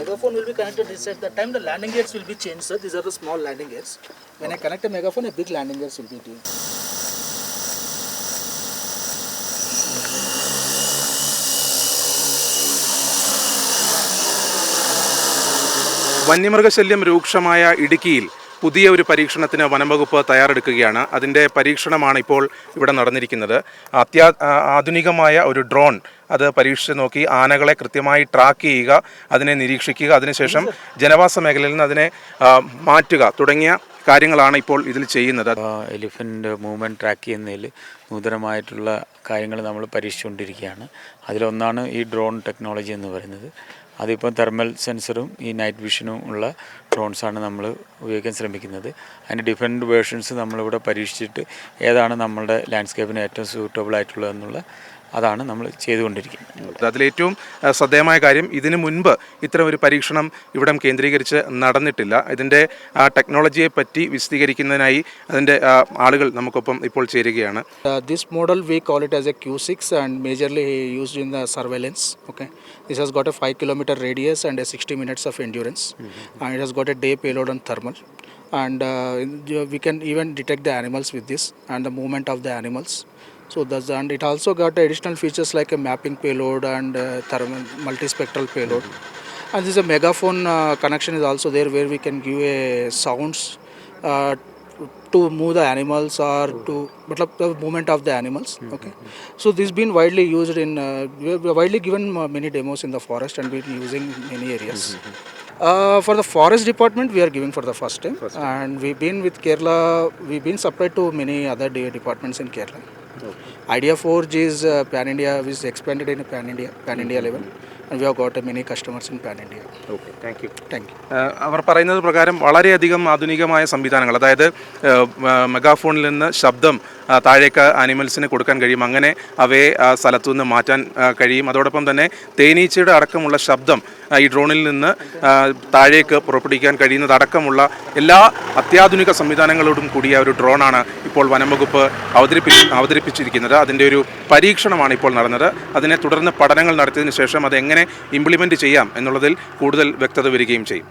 Megaphone will be connected this at the time the landing gears will be changed, sir. These are the small landing gears. When I connect a megaphone, a big landing gears will be doing വന്യമൃഗശല്യം രൂക്ഷമായ ഇടുക്കിയിൽ പുതിയ ഒരു പരീക്ഷണത്തിന് വനംവകുപ്പ് തയ്യാറെടുക്കുകയാണ്. അതിന്റെ പരീക്ഷണമാണ് ഇപ്പോൾ ഇവിടെ നടന്നിരിക്കുന്നത്. അത്യാ ആധുനികമായ ഒരു ഡ്രോൺ അത് പരീക്ഷിച്ച് നോക്കി ആനകളെ കൃത്യമായി ട്രാക്ക് ചെയ്യുക അതിനെ നിരീക്ഷിക്കുക അതിനുശേഷം ജനവാസ മേഖലയിൽ നിന്ന് അതിനെ മാറ്റുക തുടങ്ങിയ കാര്യങ്ങളാണ് ഇപ്പോൾ ഇതിൽ ചെയ്യുന്നത്. എലിഫന്റ് മൂവ്മെന്റ് ട്രാക്ക് ചെയ്യുന്നതിൽ നൂതനമായിട്ടുള്ള കാര്യങ്ങൾ നമ്മൾ പരീക്ഷിച്ചുകൊണ്ടിരിക്കുകയാണ്. അതിലൊന്നാണ് ഈ ഡ്രോൺ ടെക്നോളജി എന്ന് പറയുന്നത്. അതിപ്പോൾ തെർമൽ സെൻസറും ഈ നൈറ്റ് വിഷനും ഉള്ള ഡ്രോൺസാണ് നമ്മൾ ഉപയോഗിക്കാൻ ശ്രമിക്കുന്നത്. അതിന്റെ ഡിഫറെന്റ് വേർഷൻസ് നമ്മളിവിടെ പരീക്ഷിച്ചിട്ട് ഏതാണ് നമ്മളുടെ ലാൻഡ്സ്കേപ്പിന് ഏറ്റവും സ്യൂട്ടബിൾ ആയിട്ടുള്ളതെന്നുള്ള അതാണ് നമ്മൾ ചെയ്തുകൊണ്ടിരിക്കുന്നത് അതിലേറ്റവും ശ്രദ്ധേയമായ കാര്യം ഇതിനു മുൻപ് ഇത്തരം ഒരു പരീക്ഷണം ഇവിടം കേന്ദ്രീകരിച്ച് നടന്നിട്ടില്ല ഇതിന്റെ ആ, ടെക്നോളജിയെ പറ്റി വിശദീകരിക്കുന്നതിനായി അതിന്റെ ആളുകൾ നമുക്കൊപ്പം ഇപ്പോൾ ചേരുകയാണ് Uh, this model we call it as a Q6 and majorly used in the surveillance. Okay, this has got a 5 kilometer radius and a 60 minutes of endurance, and it has got a day payload on thermal. And uh, we can even detect the animals with this and the movement of the animals. So that's and it also got additional features like a mapping payload and uh, thermal multispectral payload. And this is a megaphone uh, connection is also there where we can give a sounds uh, to move the animals or to but the movement of the animals okay. So this has been widely used in uh, widely given uh, many demos in the forest and been using many areas. Uh, for the forest department we are giving for the first time. And we've been with kerala we've been supplied to many other de- departments in kerala idea 4g is uh, pan india which is expanded in pan india pan india level and we have got many customers in pan india. Okay thank you thank you അവർ പറയുന്നത് പ്രകാരം വളരെയധികം ആധുനികമായ സംവിധാനങ്ങൾ അതായത് മെഗാഫോണിൽ നിന്ന് ശബ്ദം താഴേക്ക് ആനിമൽസിന് കൊടുക്കാൻ കഴിയും. അങ്ങനെ അവയെ ആ സ്ഥലത്തു നിന്ന് മാറ്റാൻ കഴിയും. അതോടൊപ്പം തന്നെ തേനീച്ചയുടെ അടക്കമുള്ള ശബ്ദം ഈ ഡ്രോണിൽ നിന്ന് താഴേക്ക് പുറപ്പെടുവിക്കാൻ കഴിയുന്നതടക്കമുള്ള എല്ലാ അത്യാധുനിക സംവിധാനങ്ങളോടും കൂടിയ ഒരു ഡ്രോണാണ് ഇപ്പോൾ വനംവകുപ്പ് അവതരിപ്പി അവതരിപ്പിച്ചിരിക്കുന്നത്. അതിന്റെ ഒരു പരീക്ഷണമാണ് ഇപ്പോൾ നടന്നത്. അതിനെ തുടർന്ന് പഠനങ്ങൾ നടത്തിയതിനു ശേഷം അത് എങ്ങനെ ഇംപ്ലിമെന്റ് ചെയ്യാം എന്നുള്ളതിൽ കൂടുതൽ വ്യക്തത വരികയും ചെയ്യും.